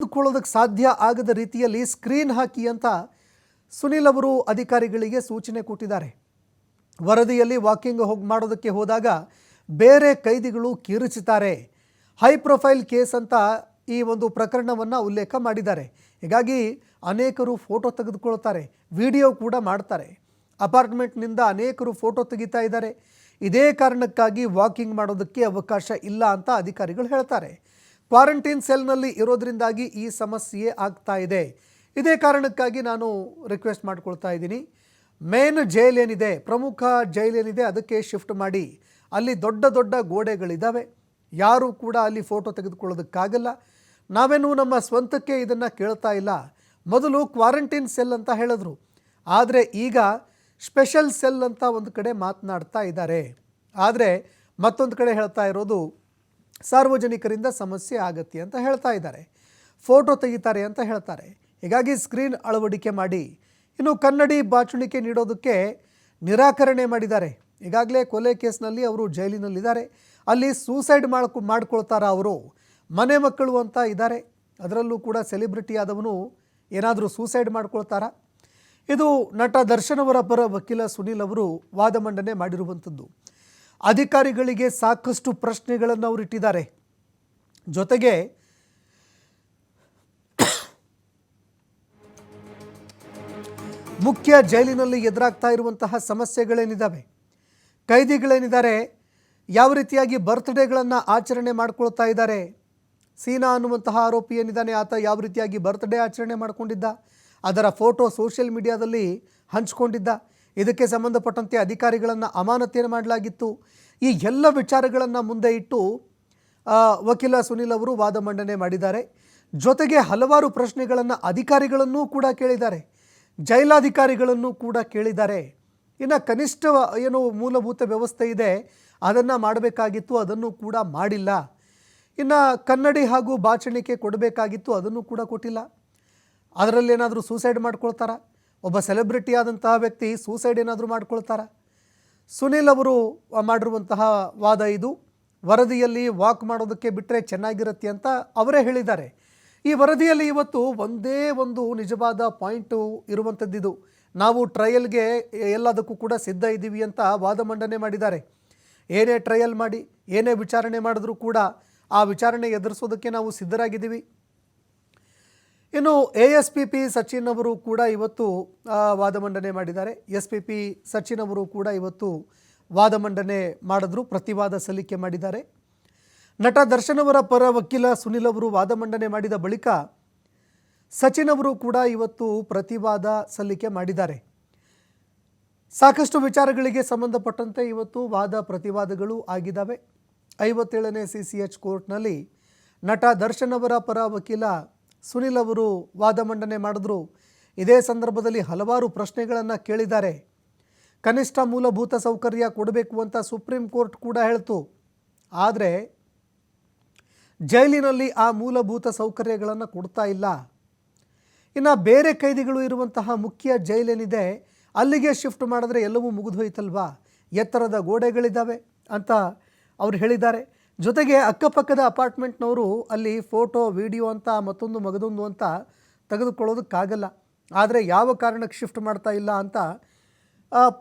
ತೆಗೆದುಕೊಳ್ಳೋದಕ್ಕೆ ಸಾಧ್ಯ ಆಗದ ರೀತಿಯಲ್ಲಿ ಸ್ಕ್ರೀನ್ ಹಾಕಿ ಅಂತ ಸುನಿಲ್ ಅವರು ಅಧಿಕಾರಿಗಳಿಗೆ ಸೂಚನೆ ಕೊಟ್ಟಿದ್ದಾರೆ. ವರದಿಯಲ್ಲಿ ವಾಕಿಂಗ್ ಹೋಗಿ ಮಾಡೋದಕ್ಕೆ ಹೋದಾಗ ಬೇರೆ ಕೈದಿಗಳು ಕಿರುಚುತ್ತಾರೆ ಹೈ ಪ್ರೊಫೈಲ್ ಕೇಸ್ ಅಂತ ಈ ಒಂದು ಪ್ರಕರಣವನ್ನು ಉಲ್ಲೇಖ ಮಾಡಿದ್ದಾರೆ. ಹೀಗಾಗಿ ಅನೇಕರು ಫೋಟೋ ತೆಗೆದುಕೊಳ್ತಾರೆ ವಿಡಿಯೋ ಕೂಡ ಮಾಡ್ತಾರೆ. ಅಪಾರ್ಟ್ಮೆಂಟ್ನಿಂದ ಅನೇಕರು ಫೋಟೋ ತೆಗಿತಾ ಇದ್ದಾರೆ. ಇದೇ ಕಾರಣಕ್ಕಾಗಿ ವಾಕಿಂಗ್ ಮಾಡೋದಕ್ಕೆ ಅವಕಾಶ ಇಲ್ಲ ಅಂತ ಅಧಿಕಾರಿಗಳು ಹೇಳ್ತಾರೆ. ಕ್ವಾರಂಟೈನ್ ಸೆಲ್ನಲ್ಲಿ ಇರೋದ್ರಿಂದಾಗಿ ಈ ಸಮಸ್ಯೆ ಆಗ್ತಾ ಇದೆ. ಇದೇ ಕಾರಣಕ್ಕಾಗಿ ನಾನು ರಿಕ್ವೆಸ್ಟ್ ಮಾಡ್ಕೊಳ್ತಾ ಇದ್ದೀನಿ. ಮೇನ್ ಏನಿದೆ, ಪ್ರಮುಖ ಜೈಲ್ ಏನಿದೆ ಅದಕ್ಕೆ ಶಿಫ್ಟ್ ಮಾಡಿ. ಅಲ್ಲಿ ದೊಡ್ಡ ದೊಡ್ಡ ಗೋಡೆಗಳಿದ್ದಾವೆ ಯಾರೂ ಕೂಡ ಅಲ್ಲಿ ಫೋಟೋ ತೆಗೆದುಕೊಳ್ಳೋದಕ್ಕಾಗಲ್ಲ. ನಾವೇನು ನಮ್ಮ ಸ್ವಂತಕ್ಕೆ ಇದನ್ನು ಕೇಳ್ತಾ ಇಲ್ಲ. ಮೊದಲು ಕ್ವಾರಂಟೈನ್ ಸೆಲ್ ಅಂತ ಹೇಳಿದ್ರು. ಆದರೆ ಈಗ ಸ್ಪೆಷಲ್ ಸೆಲ್ ಅಂತ ಒಂದು ಕಡೆ ಮಾತನಾಡ್ತಾ ಇದ್ದಾರೆ. ಆದರೆ ಮತ್ತೊಂದು ಕಡೆ ಹೇಳ್ತಾ ಇರೋದು ಸಾರ್ವಜನಿಕರಿಂದ ಸಮಸ್ಯೆ ಆಗತ್ತೆ ಅಂತ ಹೇಳ್ತಾ ಇದ್ದಾರೆ. ಫೋಟೋ ತೆಗಿತಾರೆ ಅಂತ ಹೇಳ್ತಾರೆ. ಹೀಗಾಗಿ ಸ್ಕ್ರೀನ್ ಅಳವಡಿಕೆ ಮಾಡಿ. ಇನ್ನು ಕನ್ನಡಿ ಬಾಚುಣಿಕೆ ನೀಡೋದಕ್ಕೆ ನಿರಾಕರಣೆ ಮಾಡಿದ್ದಾರೆ. ಈಗಾಗಲೇ ಕೊಲೆ ಕೇಸ್ನಲ್ಲಿ ಅವರು ಜೈಲಿನಲ್ಲಿದ್ದಾರೆ. ಅಲ್ಲಿ ಸೂಸೈಡ್ ಮಾಡ್ಕೊ, ಮಾಡ್ಕೊಳ್ತಾರ ಅವರು. ಮನೆ ಮಕ್ಕಳು ಅಂತ ಇದ್ದಾರೆ. ಅದರಲ್ಲೂ ಕೂಡ ಸೆಲೆಬ್ರಿಟಿ ಆದವನು ಏನಾದರೂ ಸೂಸೈಡ್ ಮಾಡ್ಕೊಳ್ತಾರ? ಇದು ನಟ ದರ್ಶನ್ ಅವರ ಪರ ವಕೀಲ ಸುನೀಲ್ ಅವರು ವಾದ ಮಂಡನೆ ಮಾಡಿರುವಂಥದ್ದು. ಅಧಿಕಾರಿಗಳಿಗೆ ಸಾಕಷ್ಟು ಪ್ರಶ್ನೆಗಳನ್ನು ಅವರು ಇಟ್ಟಿದ್ದಾರೆ. ಜೊತೆಗೆ ಮುಖ್ಯ ಜೈಲಿನಲ್ಲಿ ಎದುರಾಗ್ತಾ ಇರುವಂತಹ ಸಮಸ್ಯೆಗಳೇನಿದ್ದಾವೆ ಕೈದಿಗಳೇನಿದ್ದಾರೆ? ಯಾವ ರೀತಿಯಾಗಿ ಬರ್ತ್ಡೇಗಳನ್ನು ಆಚರಣೆ ಮಾಡ್ಕೊಳ್ತಾ ಇದ್ದಾರೆ? ಸೀನಾ ಅನ್ನುವಂತಹ ಆರೋಪಿ ಏನಿದ್ದಾನೆ? ಆತ ಯಾವ ರೀತಿಯಾಗಿ ಬರ್ತ್ಡೇ ಆಚರಣೆ ಮಾಡಿಕೊಂಡಿದ್ದ? ಅದರ ಫೋಟೋ ಸೋಷಿಯಲ್ ಮೀಡಿಯಾದಲ್ಲಿ ಹಂಚಿಕೊಂಡಿದ್ದ? ಇದಕ್ಕೆ ಸಂಬಂಧಪಟ್ಟಂತೆ ಅಧಿಕಾರಿಗಳನ್ನು ಅಮಾನತಿಯನ್ನು ಮಾಡಲಾಗಿತ್ತು? ಈ ಎಲ್ಲ ವಿಚಾರಗಳನ್ನು ಮುಂದೆ ಇಟ್ಟು ವಕೀಲ ಸುನಿಲ್ ಅವರು ವಾದ ಮಂಡನೆ ಮಾಡಿದ್ದಾರೆ. ಜೊತೆಗೆ ಹಲವಾರು ಪ್ರಶ್ನೆಗಳನ್ನು ಅಧಿಕಾರಿಗಳನ್ನೂ ಕೂಡ ಕೇಳಿದ್ದಾರೆ. ಜೈಲಾಧಿಕಾರಿಗಳನ್ನು ಕೂಡ ಕೇಳಿದ್ದಾರೆ. ಇನ್ನು ಕನಿಷ್ಠ ಏನು ಮೂಲಭೂತ ವ್ಯವಸ್ಥೆ ಇದೆ, ಅದನ್ನು ಮಾಡಬೇಕಾಗಿತ್ತು, ಅದನ್ನು ಕೂಡ ಮಾಡಿಲ್ಲ. ಇನ್ನು ಕನ್ನಡಿ ಹಾಗೂ ಬಾಚಣಿಕೆ ಕೊಡಬೇಕಾಗಿತ್ತು, ಅದನ್ನು ಕೂಡ ಕೊಟ್ಟಿಲ್ಲ. ಅದರಲ್ಲಿ ಏನಾದರೂ ಸೂಸೈಡ್ ಮಾಡ್ಕೊಳ್ತಾರಾ? ಒಬ್ಬ ಸೆಲೆಬ್ರಿಟಿ ಆದಂತಹ ವ್ಯಕ್ತಿ ಸೂಸೈಡ್ ಏನಾದರೂ ಮಾಡ್ಕೊಳ್ತಾರಾ? ಸುನಿಲ್ ಅವರು ಮಾಡಿರುವಂತಹ ವಾದ ಇದು. ವರದಿಯಲ್ಲಿ ವಾಕ್ ಮಾಡೋದಕ್ಕೆ ಬಿಟ್ಟರೆ ಚೆನ್ನಾಗಿರುತ್ತೆ ಅಂತ ಅವರೇ ಹೇಳಿದ್ದಾರೆ. ಈ ವರದಿಯಲ್ಲಿ ಇವತ್ತು ಒಂದೇ ಒಂದು ನಿಜವಾದ ಪಾಯಿಂಟು ಇರುವಂಥದ್ದಿದು ನಾವು ಟ್ರಯಲ್ಗೆ ಎಲ್ಲದಕ್ಕೂ ಕೂಡ ಸಿದ್ಧ ಇದ್ದೀವಿ ಅಂತ ವಾದ ಮಂಡನೆ ಮಾಡಿದ್ದಾರೆ. ಏನೇ ಟ್ರಯಲ್ ಮಾಡಿ, ಏನೇ ವಿಚಾರಣೆ ಮಾಡಿದ್ರೂ ಕೂಡ ಆ ವಿಚಾರಣೆ ಎದುರಿಸೋದಕ್ಕೆ ನಾವು ಸಿದ್ಧರಾಗಿದ್ದೀವಿ. ಇನ್ನು A S P P Sachin ಅವರು ಕೂಡ ಇವತ್ತು ವಾದ ಮಂಡನೆ ಮಾಡಿದ್ದಾರೆ. ಎಸ್ ಪಿ ಪಿ ಸಚಿನ್ ಅವರು ಕೂಡ ಇವತ್ತು ವಾದ ಮಂಡನೆ ಮಾಡಿದ್ರು, ಪ್ರತಿವಾದ ಸಲ್ಲಿಕೆ ಮಾಡಿದ್ದಾರೆ. ನಟ ದರ್ಶನ್ ಅವರ ಪರ ವಕೀಲ ಸುನಿಲ್ ಅವರು ವಾದ ಮಂಡನೆ ಮಾಡಿದ ಬಳಿಕ ಸಚಿನ್ ಅವರು ಕೂಡ ಇವತ್ತು ಪ್ರತಿವಾದ ಸಲ್ಲಿಕೆ ಮಾಡಿದ್ದಾರೆ. ಸಾಕಷ್ಟು ವಿಚಾರಗಳಿಗೆ ಸಂಬಂಧಪಟ್ಟಂತೆ ಇವತ್ತು ವಾದ ಪ್ರತಿವಾದಗಳು ಆಗಿದ್ದಾವೆ. ಐವತ್ತೇಳನೇ ಸಿ ಸಿ ಎಚ್ ಕೋರ್ಟ್ನಲ್ಲಿ ನಟ ದರ್ಶನ್ ಅವರ ಪರ ವಕೀಲ ಸುನಿಲ್ ಅವರು ವಾದ ಮಂಡನೆ ಮಾಡಿದ್ರು. ಇದೇ ಸಂದರ್ಭದಲ್ಲಿ ಹಲವಾರು ಪ್ರಶ್ನೆಗಳನ್ನು ಕೇಳಿದ್ದಾರೆ. ಕನಿಷ್ಠ ಮೂಲಭೂತ ಸೌಕರ್ಯ ಕೊಡಬೇಕು ಅಂತ ಸುಪ್ರೀಂ ಕೋರ್ಟ್ ಕೂಡ ಹೇಳ್ತು. ಆದರೆ ಜೈಲಿನಲ್ಲಿ ಆ ಮೂಲಭೂತ ಸೌಕರ್ಯಗಳನ್ನು ಕೊಡ್ತಾ ಇಲ್ಲ. ಇನ್ನು ಬೇರೆ ಕೈದಿಗಳು ಇರುವಂತಹ ಮುಖ್ಯ ಜೈಲೇನಿದೆ, ಅಲ್ಲಿಗೆ ಶಿಫ್ಟ್ ಮಾಡಿದ್ರೆ ಎಲ್ಲವೂ ಮುಗಿದೋಯ್ತಲ್ವಾ ಎತ್ತರದ ಗೋಡೆಗಳಿದ್ದಾವೆ ಅಂತ ಅವ್ರು ಹೇಳಿದ್ದಾರೆ. ಜೊತೆಗೆ ಅಕ್ಕಪಕ್ಕದ ಅಪಾರ್ಟ್ಮೆಂಟ್ನವರು ಅಲ್ಲಿ ಫೋಟೋ, ವಿಡಿಯೋ ಅಂತ, ಮತ್ತೊಂದು ಮಗದೊಂದು ಅಂತ ತೆಗೆದುಕೊಳ್ಳೋದಕ್ಕಾಗಲ್ಲ. ಆದರೆ ಯಾವ ಕಾರಣಕ್ಕೆ ಶಿಫ್ಟ್ ಮಾಡ್ತಾ ಇಲ್ಲ ಅಂತ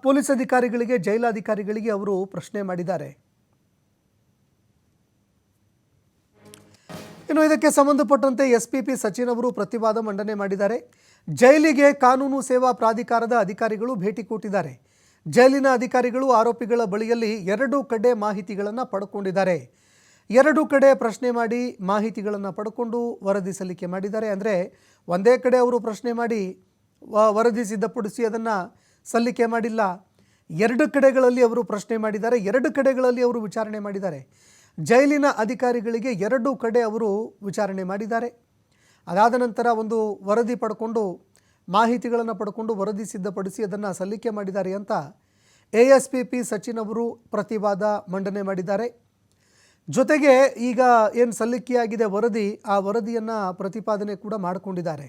ಪೊಲೀಸ್ ಅಧಿಕಾರಿಗಳಿಗೆ, ಜೈಲಾಧಿಕಾರಿಗಳಿಗೆ ಅವರು ಪ್ರಶ್ನೆ ಮಾಡಿದ್ದಾರೆ. ಇನ್ನು ಇದಕ್ಕೆ ಸಂಬಂಧಪಟ್ಟಂತೆ ಎಸ್ ಪಿ ಪಿ ಸಚಿನ್ ಅವರು ಪ್ರತಿವಾದ ಮಂಡನೆ ಮಾಡಿದ್ದಾರೆ. ಜೈಲಿಗೆ ಕಾನೂನು ಸೇವಾ ಪ್ರಾಧಿಕಾರದ ಅಧಿಕಾರಿಗಳು ಭೇಟಿ ಕೊಟ್ಟಿದ್ದಾರೆ. ಜೈಲಿನ ಅಧಿಕಾರಿಗಳು ಆರೋಪಿಗಳ ಬಳಿಯಲ್ಲಿ ಎರಡು ಕಡೆ ಮಾಹಿತಿಗಳನ್ನು ಪಡ್ಕೊಂಡಿದ್ದಾರೆ. ಎರಡು ಕಡೆ ಪ್ರಶ್ನೆ ಮಾಡಿ ಮಾಹಿತಿಗಳನ್ನು ಪಡ್ಕೊಂಡು ವರದಿ ಸಲ್ಲಿಕೆ ಮಾಡಿದ್ದಾರೆ. ಅಂದರೆ ಒಂದೇ ಕಡೆ ಅವರು ಪ್ರಶ್ನೆ ಮಾಡಿ ವರದಿ ಸಿದ್ಧಪಡಿಸಿ ಅದನ್ನು ಸಲ್ಲಿಕೆ ಮಾಡಿಲ್ಲ. ಎರಡು ಕಡೆಗಳಲ್ಲಿ ಅವರು ಪ್ರಶ್ನೆ ಮಾಡಿದ್ದಾರೆ. ಎರಡು ಕಡೆಗಳಲ್ಲಿ ಅವರು ವಿಚಾರಣೆ ಮಾಡಿದ್ದಾರೆ. ಜೈಲಿನ ಅಧಿಕಾರಿಗಳಿಗೆ ಎರಡು ಕಡೆ ಅವರು ವಿಚಾರಣೆ ಮಾಡಿದ್ದಾರೆ. ಅದಾದ ನಂತರ ಒಂದು ವರದಿ ಪಡ್ಕೊಂಡು, ಮಾಹಿತಿಗಳನ್ನು ಪಡ್ಕೊಂಡು ವರದಿ ಸಿದ್ಧಪಡಿಸಿ ಅದನ್ನು ಸಲ್ಲಿಕೆ ಮಾಡಿದ್ದಾರೆ ಅಂತ A S P P Sachin ಅವರು ಪ್ರತಿವಾದ ಮಂಡನೆ ಮಾಡಿದ್ದಾರೆ. ಜೊತೆಗೆ ಈಗ ಏನು ಸಲ್ಲಿಕೆಯಾಗಿದೆ ವರದಿ ಆ ವರದಿಯನ್ನು ಪ್ರತಿಪಾದನೆ ಕೂಡ ಮಾಡಿಕೊಂಡಿದ್ದಾರೆ.